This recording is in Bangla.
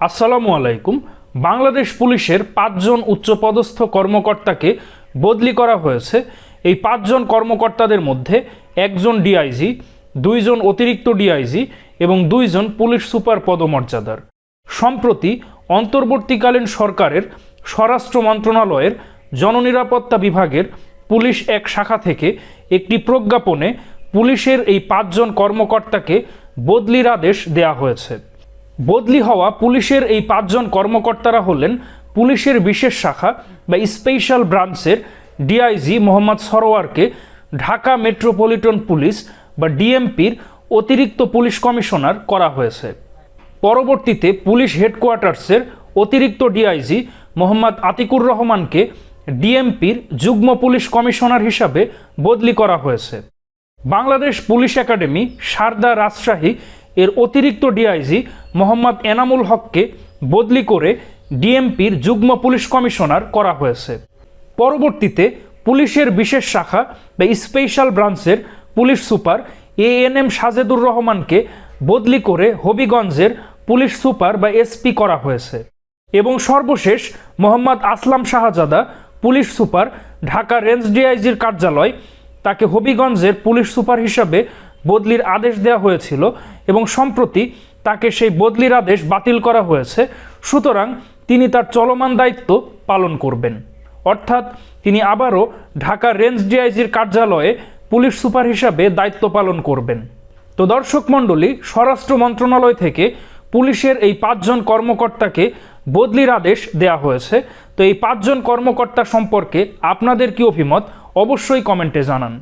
আসসালামু আলাইকুম। বাংলাদেশ পুলিশের পাঁচজন উচ্চপদস্থ কর্মকর্তাকে বদলি করা হয়েছে। এই পাঁচজন কর্মকর্তাদের মধ্যে একজন ডিআইজি, দুইজন অতিরিক্ত ডিআইজি এবং দুইজন পুলিশ সুপার পদমর্যাদার। সম্প্রতি অন্তর্বর্তীকালীন সরকারের স্বরাষ্ট্র মন্ত্রণালয়ের জননিরাপত্তা বিভাগের পুলিশ এক শাখা থেকে একটি প্রজ্ঞাপনে পুলিশের এই পাঁচজন কর্মকর্তাকে বদলির আদেশ দেয়া হয়েছে। বদলি হওয়া পুলিশের এই পাঁচজন কর্মকর্তারা হলেন পুলিশের বিশেষ শাখা বা স্পেশাল ব্রাঞ্চের ডিআইজি মোহাম্মদ সরোয়ারকে ঢাকা মেট্রোপলিটন পুলিশ বা ডিএমপির অতিরিক্ত পুলিশ কমিশনার করা হয়েছে। পরবর্তীতে পুলিশ হেডকোয়ার্টার্সের অতিরিক্ত ডিআইজি মোহাম্মদ আতিকুর রহমানকে ডিএমপির যুগ্ম পুলিশ কমিশনার হিসাবে বদলি করা হয়েছে। বাংলাদেশ পুলিশ একাডেমি সারদা রাজশাহী এর অতিরিক্ত ডিআইজি মোহাম্মদ এনামুল হককে বদলি করে ডিএমপির যুগ্ম পুলিশ কমিশনার করা হয়েছে। পরবর্তীতে পুলিশের বিশেষ শাখা বা স্পেশাল ব্রাঞ্চের police super A N M Sajedur রহমানকে বদলি করে হবিগঞ্জের পুলিশ সুপার বা এসপি করা হয়েছে এবং সর্বশেষ Mohammad Aslam Shahzada police super Dhaka range ডিআইজির কার্যালয় তাকে হবিগঞ্জের পুলিশ সুপার হিসাবে বদলির আদেশ দেওয়া হয়েছিল এবং সম্প্রতি তাকে সেই বদলির আদেশ বাতিল করা হয়েছে। সুতরাং তিনি তার চলমান দায়িত্ব পালন করবেন। অর্থাৎ তিনি আবারও ঢাকা রেঞ্জ ডিআইজির কার্যালয়ে পুলিশ সুপার হিসাবে দায়িত্ব পালন করবেন। তো দর্শক মণ্ডলী, স্বরাষ্ট্র মন্ত্রণালয় থেকে পুলিশের এই পাঁচজন কর্মকর্তাকে বদলির আদেশ দেয়া হয়েছে। তো এই পাঁচজন কর্মকর্তা সম্পর্কে আপনাদের কি অভিমত? অবশ্যই কমেন্টে জানান।